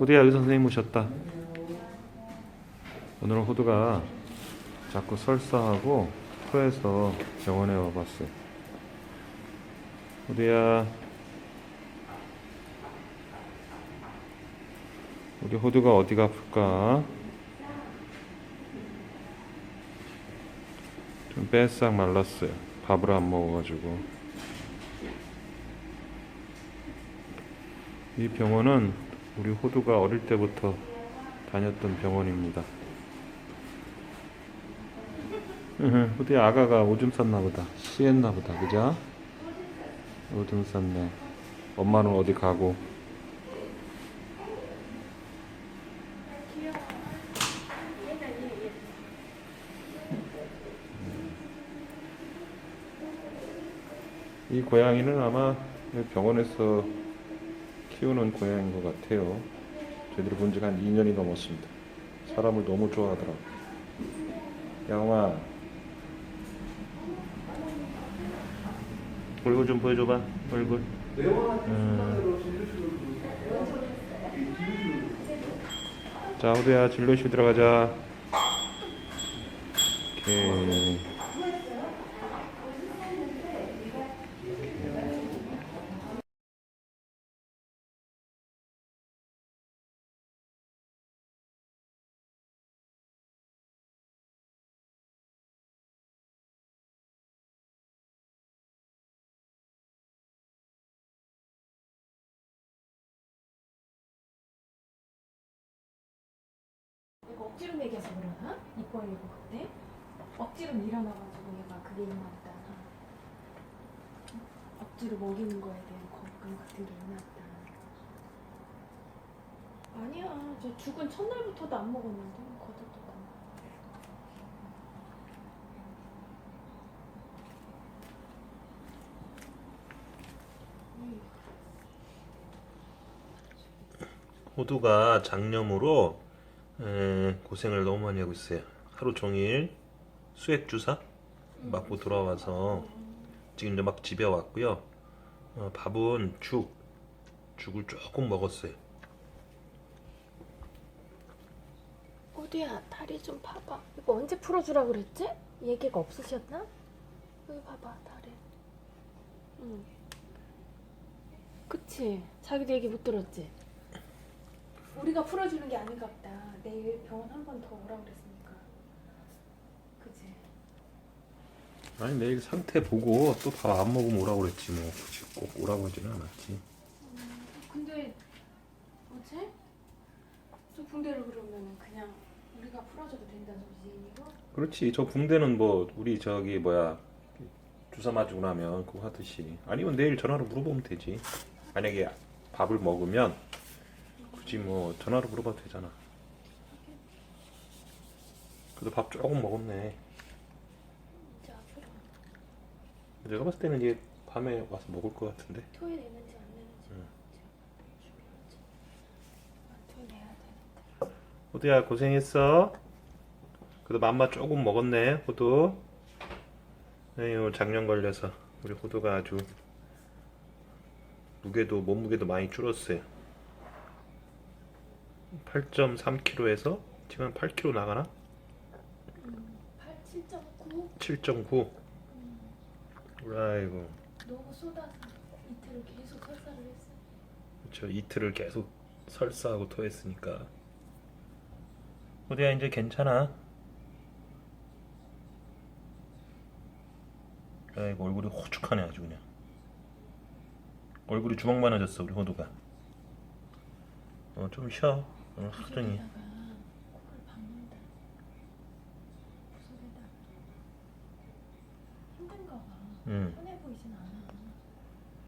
호두야 의사 선생님 오셨다. 오늘은 호두가 자꾸 설사하고 토해서 병원에 와봤어요. 호두야. 우리 호두가 어디가 아플까? 좀 빼싹 말랐어요. 밥을 안 먹어가지고. 이 병원은 우리 호두가 어릴 때부터 다녔던 병원입니다. 호두야 아가가 오줌 쌌나 보다. 쉬했나 보다. 그죠? 오줌 쌌네. 엄마는 어디 가고. 이 고양이는 아마 병원에서 키우는 고양이인 것 같아요. 저희들이 본 지가 한 2년이 넘었습니다. 사람을 너무 좋아하더라고. 양아, 얼굴 좀 보여줘봐. 얼굴. 음. 자, 호두야 진료실 들어가자. 오케이. 억지로 먹여서 그러나? 이뻐 이고 그때? 억지로 밀어넣어가지고 얘가 그게 있나 보다 억지로 먹이는 거에 대한 거부감 같은 게 있나 보다 아니야 저 죽은 첫날부터도 안 먹었는데 걷어도 호두가 장염으로 에, 고생을 너무 많이 하고 있어요. 하루 종일 수액 주사 맞고 돌아와서 지금 이제 막 집에 왔고요. 어, 밥은 죽 죽을 조금 먹었어요. 어디야 다리 좀 봐봐 이거 언제 풀어주라 그랬지? 얘기가 없으셨나? 여기 봐봐 다리 응 그치 자기도 얘기 못 들었지? 우리가 풀어주는 게 아닌가 보다 내일 병원 한 번 더 오라 그랬으니까 그치? 아니 내일 상태 보고 또 밥 안 먹으면 오라고 그랬지 뭐 굳이 꼭 오라고 하지는 않았지. 근데 뭐지? 저 붕대를 그러면은 그냥 우리가 풀어줘도 된다는 소리지 이거? 그렇지 저 붕대는 뭐 우리 저기 뭐야 주사 맞고 나면 그거 하듯이 아니면 내일 전화로 물어보면 되지. 만약에 밥을 먹으면 굳이 뭐 전화로 물어봐도 되잖아. 그래도 밥 조금 먹었네. 이제 앞으로 내가 봤을 때는 이제 밤에 와서 먹을 것 같은데. 토해내는지 안 내는지 응. 중요하지 되는데 호두야 고생했어. 그래도 맘마 조금 먹었네 호두. 에휴 작년 걸려서 우리 호두가 아주 무게도 몸무게도 많이 줄었어요. 8.3kg에서 지금 한 8kg 나가나? 8, 7.9 7.9. 아이고 너무 쏟아서 이틀을 계속 설사를 했어. 저 이틀을 계속 설사하고 토했으니까. 호두야 이제 괜찮아. 아이고 얼굴이 호축하네 아주 그냥. 얼굴이 주먹 많아졌어 우리 호두가. 어 좀 쉬어. 봐. 응. 편해 보이진 않아.